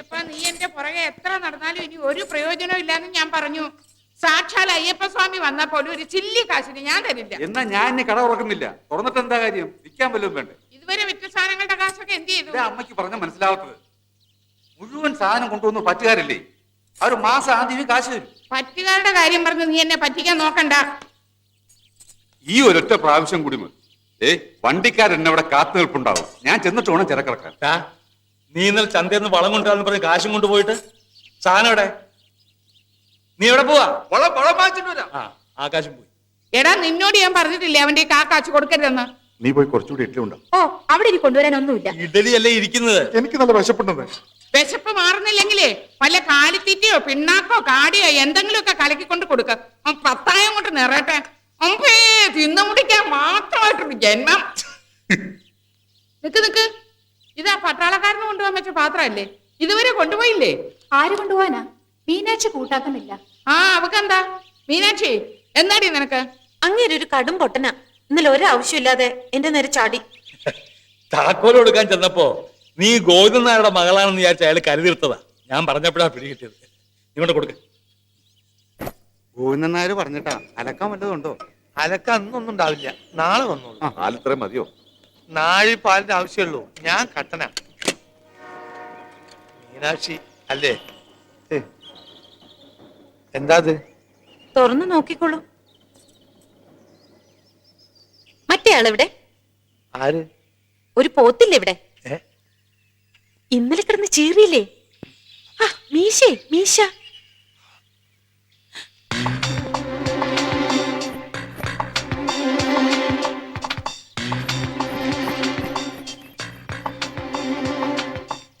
അയ്യപ്പ നീ എന്റെ പുറകെ എത്ര നടന്നാലും ഇനി ഒരു പ്രയോജനം ഇല്ലാന്ന് ഞാൻ പറഞ്ഞു. സാക്ഷാൽ അയ്യപ്പ സ്വാമി വന്നാ പോലും ഒരു ചില്ലി കാശിന് ഞാൻ തരില്ല. എന്നാ ഞാൻ ഇനി കട തുറക്കുന്നില്ല. തുറന്നിട്ട് എന്താ കാര്യം? വിൽക്കാൻ വല്ലതും വേണ്ടേ? ഇതുവരെ വിറ്റ സാധനങ്ങളുടെ കാശൊക്കെ എന്ത് ചെയ്തു? ഇതാ അമ്മയ്ക്ക് പറഞ്ഞ മനസ്സിലാവാത്തത്. മുഴുവൻ സാധനം കൊണ്ടുവന്ന് പറ്റുകാരല്ലേ? അവർ മാസം ആദ്യമേ കാശ് തരും. പറ്റുകാരുടെ കാര്യം പറഞ്ഞു നീ എന്നെ പറ്റിക്കാൻ നോക്കണ്ട. ഈ ഒരൊറ്റ പ്രാവശ്യം കൂടി മതി. ഏ വണ്ടിക്കാരൻ എന്നെ അവിടെ കാത്തു നിൽപ്പുണ്ടാവും. ഞാൻ ചെന്നിട്ട് വേണം ചിരക്കിറക്കാൻ നീ ഇന്നലെ ചന്തയിൽ നിന്ന് വളം കൊണ്ടുവരാന്ന് പറഞ്ഞ് കാശും കൊണ്ടുപോയിട്ട് സാധനം എവിടെ? നീ എവിടെ പോവാ? വളം വളം വാങ്ങിച്ചിട്ട് വരാം. ആ ആകാശം പോയി. എടാ നിന്നോട് ഞാൻ പറഞ്ഞിട്ടില്ലേ അവന്റെ കാശ് കൊടുക്കരുതെന്ന്? നീ പോയി കുറച്ചുകൂടി ഇഡ്ഡലി ഉണ്ടാവും ഓ അവിടെ ഇനി കൊണ്ടുവരാനൊന്നുമില്ല ഇഡലി അല്ലേ ഇരിക്കുന്നത്? എനിക്ക് നല്ല വിശപ്പുണ്ടെന്ന്. വിശപ്പ് മാറുന്നില്ലെങ്കിലേ വല്ല കാലിത്തീറ്റയോ പിണ്ണാക്കോ കാടിയോ എന്തെങ്കിലും ഒക്കെ കലക്കിക്കൊണ്ട് കൊടുക്ക. അവൻ പത്തായം കൊണ്ട് നിറയട്ടെ. അമ്പേ തിന്നു മുടിക്കാൻ മാത്രമായിട്ടുണ്ട് ജന്മം. നിക്ക് നിക്ക്. ഇതാ പട്ടാളക്കാരന് കൊണ്ടുപോകാൻ വെച്ച പാത്രമല്ലേ ഇതുവരെ കൊണ്ടുപോയില്ലേ? ആര് കൊണ്ടുപോവാനാ? മീനാക്ഷി കൂട്ടാക്കുന്നില്ല. ആ അവക്കെന്താ? മീനാക്ഷി എന്താടി നിനക്ക്? അങ്ങനെ ഒരു കടും പൊട്ടന. ഇന്നലെ ഒരാവശ്യമില്ലാതെ എന്റെ നേരെ ചാടി. താക്കോൽ കൊടുക്കാൻ ചെന്നപ്പോ നീ ഗോവിന്ദനായരുടെ മകളാണെന്ന് വിചാരിച്ച അയാൾ കരുതിർത്തതാ ഞാൻ പറഞ്ഞപ്പോഴാ പിടികിട്ടിയത് ഇങ്ങോട്ട് കൊടുക്ക. ഗോവിന്ദനായർ പറഞ്ഞിട്ടാ. അലക്കാൻ വല്ലതുണ്ടോ അലക്ക അന്നൊന്നും ഉണ്ടാവില്ല. നാളെ വന്നോളൂ. ആ പാലിത്ര മതിയോ? നാഴി പാലിന്റെ ആവശ്യമുള്ളൂ. ഞാൻ കട്ടന. മീനാക്ഷി അല്ലേ? എന്താ തുറന്നു നോക്കിക്കോളൂ. മറ്റേ ആളിവിടെ? ആര്? ഒരു പോത്തില്ലേ ഇവിടെ? ഇന്നലെ കിടന്ന് ചീറിയില്ലേ? ആ മീശേ മീശ.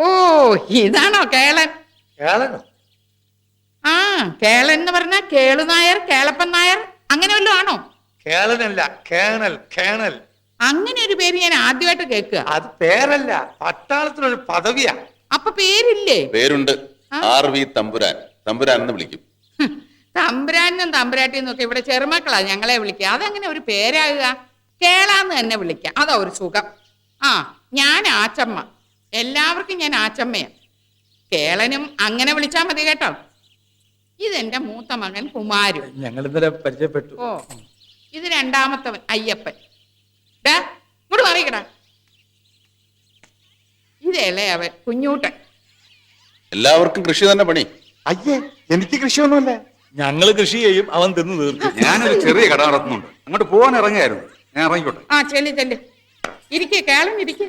ഓ ഇതാണോ കേളൻ? കേളനോ? ആ കേളൻ എന്ന് പറഞ്ഞാൽ കേളു നായർ കേളപ്പൻ നായർ അങ്ങനെ വല്ലതും ആണോ? കേളനല്ല കേണൽ കേണൽ. അങ്ങനെ ഒരു പേര് ഞാൻ ആദ്യമായിട്ട് കേൾക്കുക. അത് പേരല്ല പട്ടാളത്തിനൊരു പദവിയാ. അപ്പൊ പേരില്ലേ? പേരുണ്ട്. ആർ വി തമ്പുരാൻ. തമ്പുരാൻ എന്ന് വിളിക്കും. തമ്പുരാനും തമ്പുരാട്ടിയും ഒക്കെ ഇവിടെ ചെറുമക്കളാ ഞങ്ങളെ വിളിക്കുക. അതങ്ങനെ ഒരു പേരാകുക. കേളാന്ന് തന്നെ വിളിക്കാം. അതാ ഒരു സുഖം. ആ ഞാൻ ആച്ചമ്മ. എല്ലാവർക്കും ഞാൻ ആച്ചമ്മയാണ്. കേളനും അങ്ങനെ വിളിച്ചാ മതി കേട്ടോ. ഇതെന്റെ മൂത്ത മകൻ കുമാരു. ഞങ്ങൾ ഇന്നലെ പരിചയപ്പെട്ടു. ഓ ഇത് രണ്ടാമത്തവൻ അയ്യപ്പൻ. ഡാ ഇങ്ങോട്ട് മാറിക്കടാ. ഇത് അവൻ കുഞ്ഞൂട്ടൻ. എല്ലാവർക്കും കൃഷി തന്നെ പണി. അയ്യേ എനിക്ക് കൃഷിയൊന്നുമില്ല. ഞങ്ങൾ കൃഷി ചെയ്യും അവൻ തിന്നു തീർക്കും. ഞാനൊരു ചെറിയ കട നടത്തുന്നുണ്ട്. അങ്ങോട്ട് പോകാൻ ഇറങ്ങിയായിരുന്നു. ഞാൻ ഇറങ്ങിക്കോട്ടെ. ആ ചെല്ലി ചെല്ലു. ഇരിക്കേ കേളൻ ഇരിക്കെ.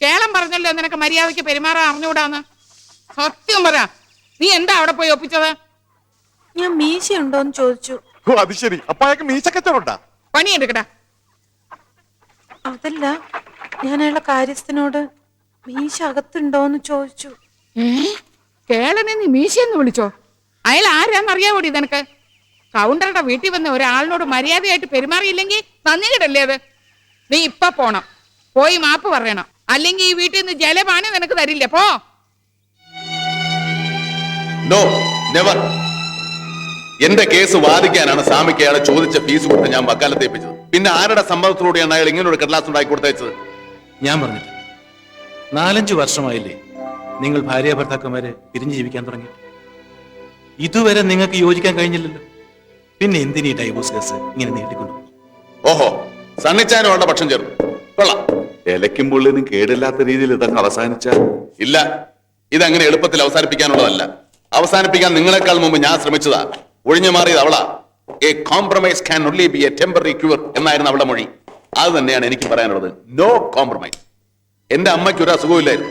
കേളം പറഞ്ഞല്ലോ നിനക്ക് മര്യാദയ്ക്ക് പെരുമാറാൻ അറിഞ്ഞുകൂടാന്ന്. സത്യം പറ നീ എന്താ അവിടെ പോയി ഒപ്പിച്ചത്? ഞാൻ മീശ ഉണ്ടോന്ന് ചോദിച്ചു. ഓ അത് ശരി. അപ്പൊ അയാൾക്ക് പണി പണിയെടുക്കടാ അതല്ല ഞാൻ അയാളെ കാര്യസ്ഥനോട് മീശ അകത്തുണ്ടോന്ന് ചോദിച്ചു കേളനെ നീ മീശ എന്ന് വിളിച്ചോ? അയാൾ ആരാന്നറിയാവോടി നിനക്ക് കൗണ്ടറുടെ വീട്ടിൽ വന്ന ഒരാളിനോട് മര്യാദയായിട്ട് പെരുമാറിയില്ലെങ്കിൽ നന്ദി കിടല്ലേ അത്? നീ ഇപ്പൊ പോണം. പോയി മാപ്പ് പറയണം. അല്ലെങ്കിൽ ഈ വീട്ടിൽ നിന്ന് ജലപാനം നിനക്ക് തരില്ല. പോ. നോ നെവർ എന്റെ കേസ് വാദിക്കാനാണ് സ്വാമിക്ക് അയാളെ ചോദിച്ച ഫീസ് കൊടുത്ത് ഞാൻ വക്കാലത്ത് ഏൽപ്പിച്ചത്. പിന്നെ ആരുടെ സമ്മതത്തിലൂടെയാണ് അയാൾ ഇങ്ങനെ ഒരു കടലാസ് ഉണ്ടാക്കി കൊടുത്തയച്ചത്? ഞാൻ പറഞ്ഞില്ല നാലഞ്ചു വർഷമായില്ലേ നിങ്ങൾ ഭാര്യ ഭർത്താക്കന്മാരെ പിരിഞ്ഞു ജീവിക്കാൻ തുടങ്ങി. ഇതുവരെ നിങ്ങൾക്ക് യോജിക്കാൻ കഴിഞ്ഞില്ലല്ലോ. പിന്നെ എന്തിനീ ഡൈവോഴ്സ് കേസ് ഇങ്ങനെ നീട്ടിക്കൊണ്ടു ഓഹോ സണ്ണിച്ചാനുള്ള പക്ഷം ചേർന്നു. കൊള്ളാം. ഇലയ്ക്കും പുള്ളിനും കേടില്ലാത്ത രീതിയിൽ ഇതൊക്കെ അവസാനിച്ച? ഇല്ല. ഇതങ്ങനെ എളുപ്പത്തിൽ അവസാനിപ്പിക്കാനുള്ളതല്ല. അവസാനിപ്പിക്കാൻ നിങ്ങളെക്കാൾ മുമ്പ് ഞാൻ ശ്രമിച്ചതാ. ഒഴിഞ്ഞു മാറിയത് അവളാ. A compromise can only be a temporary cure എന്നായിരുന്നു അവളുടെ മൊഴി. അത് തന്നെയാണ് എനിക്ക് പറയാനുള്ളത്. നോ കോംപ്രമൈസ് എന്റെ അമ്മയ്ക്ക് ഒരു അസുഖമില്ലായിരുന്നു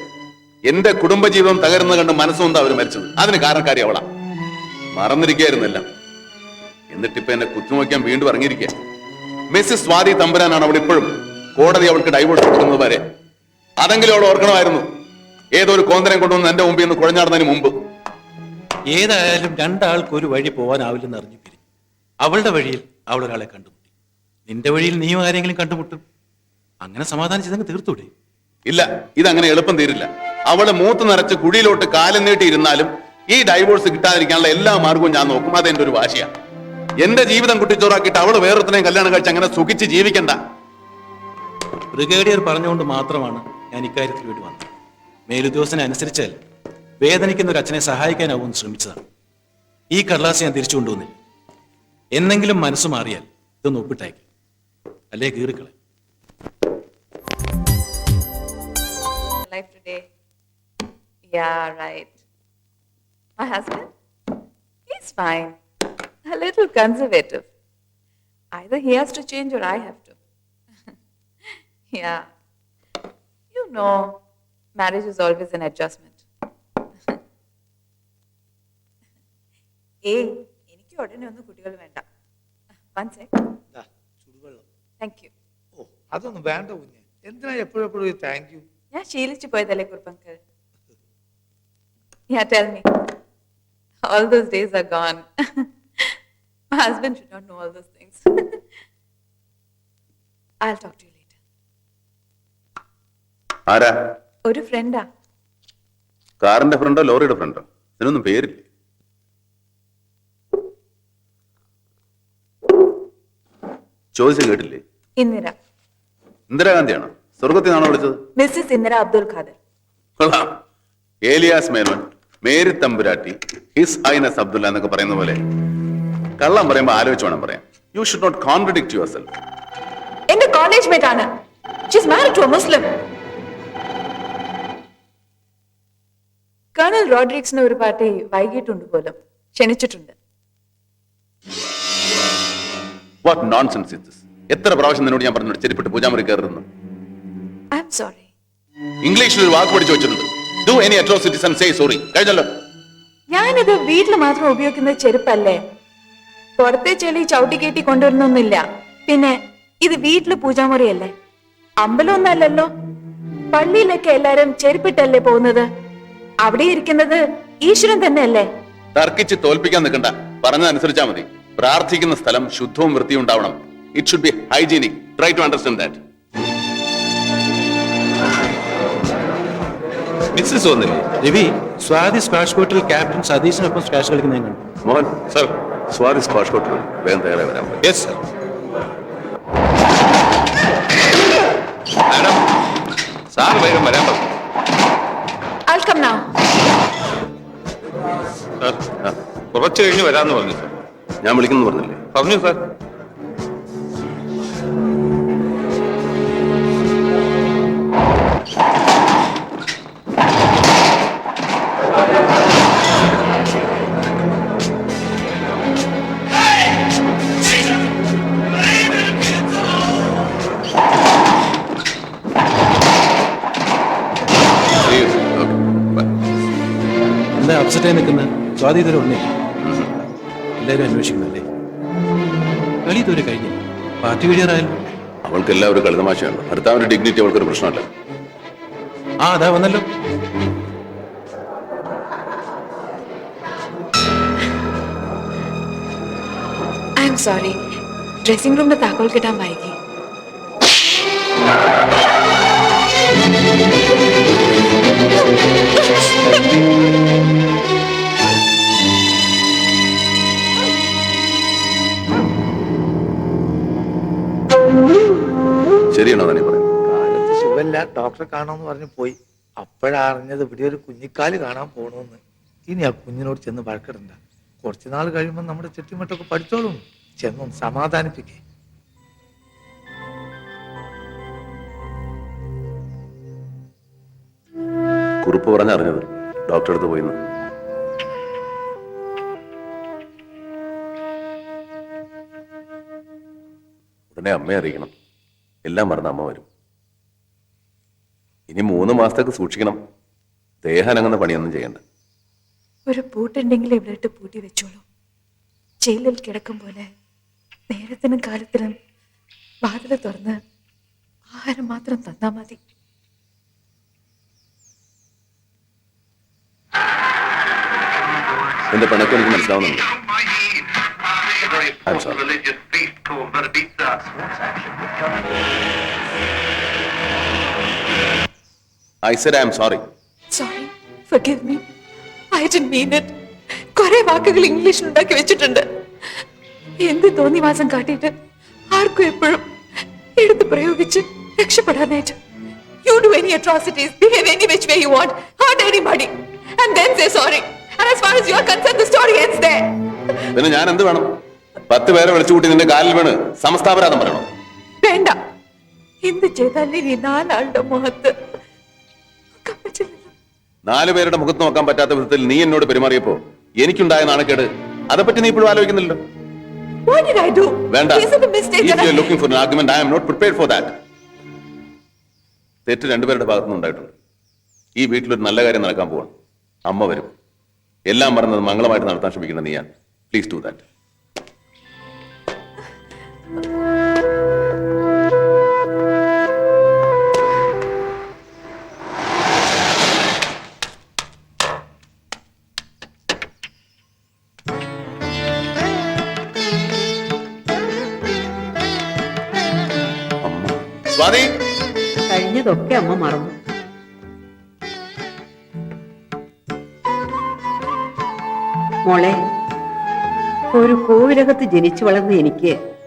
എന്റെ കുടുംബജീവിതം തകരുന്ന കണ്ട് മനസ്സുകൊണ്ടാ അവർ മരിച്ചത്. അതിന് കാരണക്കാരി അവളാ. മറന്നിരിക്കുകയായിരുന്നില്ല. എന്നിട്ടിപ്പോ എന്നെ കുത്തുനോക്കാൻ വീണ്ടും ഇറങ്ങിയിരിക്കുക മിസ്സിസ് സ്വാതി തമ്പുരാനാണ് അവൾ ഇപ്പോഴും കോടതി അവൾക്ക് ഡൈവോഴ്സ് കൊടുക്കുന്നത് വരെ. അതെങ്കിലും അവൾ ഓർക്കണമായിരുന്നു. ഏതൊരു കോന്തരം കൊണ്ടുവന്ന് എന്റെ മുമ്പിൽ നിന്ന് കുഴഞ്ഞാടുന്നതിന് മുമ്പ്. ഏതായാലും രണ്ടാൾക്ക് ഒരു വഴി പോകാനാവില്ലെന്ന് അറിഞ്ഞു പിരിഞ്ഞു അവളുടെ വഴിയിൽ അവൾ ഒരാളെ കണ്ടുമുട്ടി. നിന്റെ വഴിയിൽ നീയും ആരെങ്കിലും കണ്ടുമുട്ടും? അങ്ങനെ സമാധാനിച്ചതങ്ങ് തീർത്തൂടെ? ഇല്ല ഇതങ്ങനെ എളുപ്പം തീരില്ല. അവൾ മൂത്ത് നിറച്ച് കുഴിയിലോട്ട് കാലം നീട്ടിയിരുന്നാലും ഈ ഡൈവോഴ്സ് കിട്ടാതിരിക്കാനുള്ള എല്ലാ മാർഗവും ഞാൻ നോക്കും. അതെന്റെ ഒരു വാശിയാണ് എന്റെ ജീവിതം കുട്ടിച്ചോറാക്കിയിട്ട് അവൾ വേറൊരുത്തനെയും കല്യാണം കഴിച്ച് അങ്ങനെ സുഖിച്ച് ജീവിക്കണ്ട. ബ്രിഗേഡിയർ പറഞ്ഞുകൊണ്ട് മാത്രമാണ് ഞാൻ ഇക്കാര്യത്തിൽ വേണ്ടി വന്നത് മേലുദ്യോഗസ്ഥനെ അനുസരിച്ചാൽ വേദനിക്കുന്ന ഒരു അച്ഛനെ സഹായിക്കാനാവും ശ്രമിച്ചതാണ് ഈ കടലാസ് ഞാൻ തിരിച്ചു കൊണ്ടുവന്നില്ല എന്നെങ്കിലും മനസ്സ് മാറിയാൽ ഇതൊന്ന് ഒപ്പിട്ടേക്ക് അല്ലേ കീറിക്കളെ life today. Yeah, right. My husband? He's fine. A little conservative. Either he has to change or I have to. yeah. You know, marriage is always an adjustment. ഏയ് എനിക്ക് ഉടനെ ഒന്നും കുട്ടികൾ വേണ്ട വൺ സെക് ദാ, ചുടുവെള്ളം താങ്ക് യു ഓ അതൊന്നും വേണ്ട കുഞ്ഞ് എന്തിനാ എപ്പോഴും എപ്പോഴും താങ്ക് യു ഞാൻ ശീലിച്ചു പോയതല്ലേ കുറുപ്പങ്കൽ Yeah, tell me. All those days are gone. My husband should not know all those things. I'll talk to you later. ആരാ? ഒരു ഫ്രണ്ടാ. കാറിന്റെ ഫ്രണ്ടോ ലോറിയുടെ ഫ്രണ്ടോ? ഇതിനൊന്നും പേരില്ല. ചോദിച്ചു കേട്ടില്ലേ? ഇന്ദിര. ഇന്ദിരാഗാന്ധിയാണോ? സ്വർഗത്തിൽ നിന്നാണോ വിളിച്ചത്? മിസ്സിസ് ഇന്ദിര അബ്ദുൽ ഖാദർ. കൊള്ളാം. Alias Menon Mary Thampuratti his highness Abdulla എന്നൊക്കെ പറയുന്ന പോലെ. കള്ളം പറയുമ്പോൾ ആലോചിച്ച് വേണം പറയാം you should not contradict yourself എന്റെ കോളേജ് മേറ്റ് ആണ്. She's married to a Muslim colonel റോഡ്രിക്സിന് ഒരു പാർട്ടി വൈകിട്ടുണ്ട് പോലും ക്ഷണിച്ചിട്ടുണ്ട്. വാട്ട് നോൺസെൻസ് ഇസ് ദിസ് എത്ര പ്രാവശ്യം നിന്നോട് ഞാൻ പറഞ്ഞു ചെരിപ്പിട്ട് പൂജാമുറി കയറുന്നു? ഐ എം സോറി ഇംഗ്ലീഷിൽ ഒരു വാക്ക് പഠിച്ചു വെച്ചിട്ടുണ്ട്. Do any atrocities and say sorry കഴിഞ്ഞല്ലോ. ഞാനിത് വീട്ടിൽ മാത്രം ഉപയോഗിക്കുന്ന ചെരുപ്പല്ലേ? പുറത്തെ ചെളി ചവിട്ടി കയറ്റി കൊണ്ടുവരുന്നൊന്നുമില്ല. പിന്നെ ഇത് വീട്ടിൽ പൂജാമുറിയല്ലേ? അമ്പലമൊന്നല്ലല്ലോ പള്ളിയിലൊക്കെ എല്ലാരും ചെരുപ്പിട്ടല്ലേ പോകുന്നത്? അവിടെ ഇരിക്കുന്നത് ഈശ്വരൻ തന്നെയല്ലേ? തർക്കിച്ച് തോൽപ്പിക്കാൻ നിൽക്കണ്ട. പറഞ്ഞതനുസരിച്ചാ മതി. പ്രാർത്ഥിക്കുന്ന സ്ഥലം ശുദ്ധവും വൃത്തിയും ഉണ്ടാവണം. It should be hygienic try to understand that Mrs വന്നില്ലേ? രവി സ്വാതി സ്ക്വാഷ് കോർട്ടിൽ ക്യാപ്റ്റൻ സതീശിനൊപ്പം സ്ക്വാഷ് കളിക്കുന്ന ഞാൻ കണ്ടു. മോഹൻ സർ സ്വാതി സ്ക്വാഷ് കോർട്ടിൽ വേഗം തയ്യാറായി വരാൻ. യെസ് സർ മാഡം സാർ വേഗം വരാൻ പറഞ്ഞു. കുറച്ച് കഴിഞ്ഞ് വരാമെന്ന് പറഞ്ഞു സാർ. ഞാൻ വിളിക്കുന്നു പറഞ്ഞില്ലേ? പറഞ്ഞു സാർ. എന്താ അപ്സെറ്റായി നിൽക്കുന്നത് സ്വാതി ഇതുവരെ ഒന്നേ എല്ലാവരും അന്വേഷിക്കുന്നല്ലേ കളി ഇതുവരെ കഴിഞ്ഞു പാർട്ടി കഴിയാറായാലും അവൾക്ക് എല്ലാവരും കളിതമാശയാണ്. ഭർത്താവിന്റെ ഡിഗ്നിറ്റി അവൾക്കൊരു പ്രശ്നമല്ല. ആ അതാ വന്നല്ലോ. സോറി ഡ്രസ്സിംഗ് റൂമിന്റെ താക്കോൽ കിട്ടാൻ വൈകി. Thank you. ശരിയാണോ തന്നെ പറയുന്നത്? കാലത്ത് ശിവല്ല ഡോക്ടറെ കാണാമെന്ന് പറഞ്ഞ് പോയി. അപ്പോഴറിഞ്ഞത് ഇവിടെ ഒരു കുഞ്ഞിക്കാൽ കാണാൻ പോണെന്ന്. ഇനി ആ കുഞ്ഞിനോട് ചെന്ന് വഴക്കിടണ്ട. കുറച്ച് നാൾ കഴിയുമ്പോൾ നമ്മുടെ ചുറ്റുമുട്ടൊക്കെ പഠിച്ചോളും. ചെന്നും സമാധാനിപ്പിക്കേ. കുറിപ്പ് പറഞ്ഞറിഞ്ഞത് ഡോക്ടറെ അടുത്ത് പോയിന്ന്. ഉടനെ അമ്മയെ അറിയിക്കണം. എല്ലാം മറന്ന് അമ്മ വരും. ഇനി മൂന്ന് മാസത്തേക്ക് സൂക്ഷിക്കണം. ദേഹാനങ്ങുന്ന പണിയൊന്നും ചെയ്യണ്ട. ഒരു പൂട്ടുണ്ടെങ്കിൽ ഇവിടെ ഇട്ട് പൂട്ടി വെച്ചോളൂ. ജയിലിൽ കിടക്കും പോലെ നേരത്തിനും കാലത്തിനും വാതിൽ തുറന്ന് ആഹാരം മാത്രം തന്നാ മതി. എന്റെ പണക്കെനിക്ക് എനിക്ക് മനസ്സിലാവുന്നുണ്ട്. I'm us. I said I'm sorry. Sorry forgive me. I didn't mean it. കുറെ വാക്കുകൾ ഇംഗ്ലീഷിൽ ഉണ്ടാക്കി വെച്ചിട്ടുണ്ട്. എന്ത് തോന്നിവാസം കാട്ടിയിട്ട് ആർക്കും എപ്പോഴും എടുത്ത് പ്രയോഗിച്ച് രക്ഷപ്പെടാനായിട്ട്? You do any atrocities behave any which way you want hurt anybody and then say sorry and as far as you are concerned the story ends there. പിന്നെ ഞാൻ എന്ത് വേണം? പത്ത് പേരെ വിളിച്ചു കൂട്ടി നിന്റെ കാലിൽ വീണ് സമസ്താപരാധം പറയണം? വേണ്ട. എന്ത് ചെയ്താലും ഇനി നാലാളുടെ മുഖത്ത് നാലു പേരുടെ മുഖത്ത് നോക്കാൻ പറ്റാത്ത വിധത്തിൽ നീ എന്നോട് പെരുമാറിയപ്പോ എനിക്കുണ്ടായ നാണക്കേട് അതേപ്പറ്റി നീ ഇപ്പോഴും I വേണ്ട. Is for a mistake am not you for that. തെറ്റ് രണ്ടുപേരുടെ ഭാഗത്തുനിന്ന് ഉണ്ടായിട്ടുണ്ട്. ഈ വീട്ടിലൊരു നല്ല കാര്യം നടക്കാൻ പോവാണ്. അമ്മ വരും. എല്ലാം പറഞ്ഞത് മംഗളമായിട്ട് നടത്താൻ ശ്രമിക്കുന്ന നീയാണ്. Please do that Swathi. കഴിഞ്ഞതൊക്കെ അമ്മ മറന്നു. മോളെ ഒരു കോവിലകത്ത് ജനിച്ചു വളർന്ന എനിക്ക്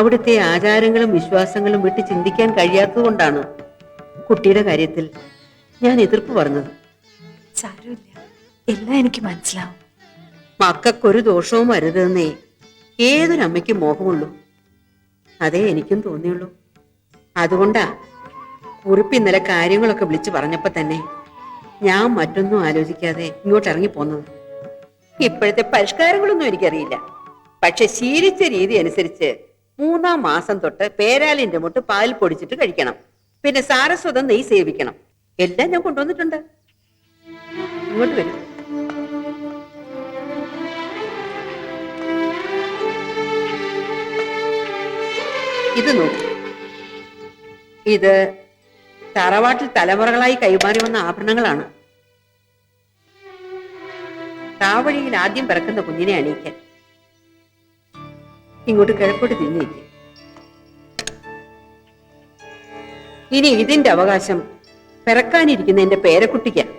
അവിടുത്തെ ആചാരങ്ങളും വിശ്വാസങ്ങളും വിട്ട് ചിന്തിക്കാൻ കഴിയാത്തതുകൊണ്ടാണ് കുട്ടിയുടെ കാര്യത്തിൽ ഞാൻ എതിർപ്പ് പറഞ്ഞത്. സാരമില്ല. എല്ലാം എനിക്ക് മനസ്സിലാവും. മക്കൾക്കൊരു ദോഷവും വരുതെന്നേ ഏതൊരമ്മയ്ക്കും മോഹമുള്ളൂ. അതേ എനിക്കും തോന്നിയുള്ളൂ. അതുകൊണ്ടാ കുറിപ്പ് ഇന്നലെ കാര്യങ്ങളൊക്കെ വിളിച്ചു പറഞ്ഞപ്പോ തന്നെ ഞാൻ മറ്റൊന്നും ആലോചിക്കാതെ ഇങ്ങോട്ട് ഇറങ്ങി ഇറങ്ങിപ്പോന്നത്. ഇപ്പോഴത്തെ പരിഷ്കാരങ്ങളൊന്നും എനിക്കറിയില്ല. പക്ഷെ ശീലിച്ച രീതി അനുസരിച്ച് മൂന്നാം മാസം തൊട്ട് പേരാലിന്റെ മുട്ട് പാൽ പൊടിച്ചിട്ട് കഴിക്കണം. പിന്നെ സാരസ്വതം നെയ് സേവിക്കണം. എല്ലാം ഞാൻ കൊണ്ടുവന്നിട്ടുണ്ട്. ഇങ്ങോട്ട് വരും. ഇത് നോക്കൂ. ഇത് തറവാട്ടിൽ തലമുറകളായി കൈമാറി വന്ന ആഭരണങ്ങളാണ്. താവഴിയിൽ ആദ്യം പിറക്കുന്ന കുഞ്ഞിനെ അണിയിക്കാൻ. ഇങ്ങോട്ട് കിഴക്കോട്ട് തിരിഞ്ഞിരിക്കും. ഇനി ഇതിന്റെ അവകാശം പിറക്കാനിരിക്കുന്ന എന്റെ പേരക്കുട്ടിക്കാണ്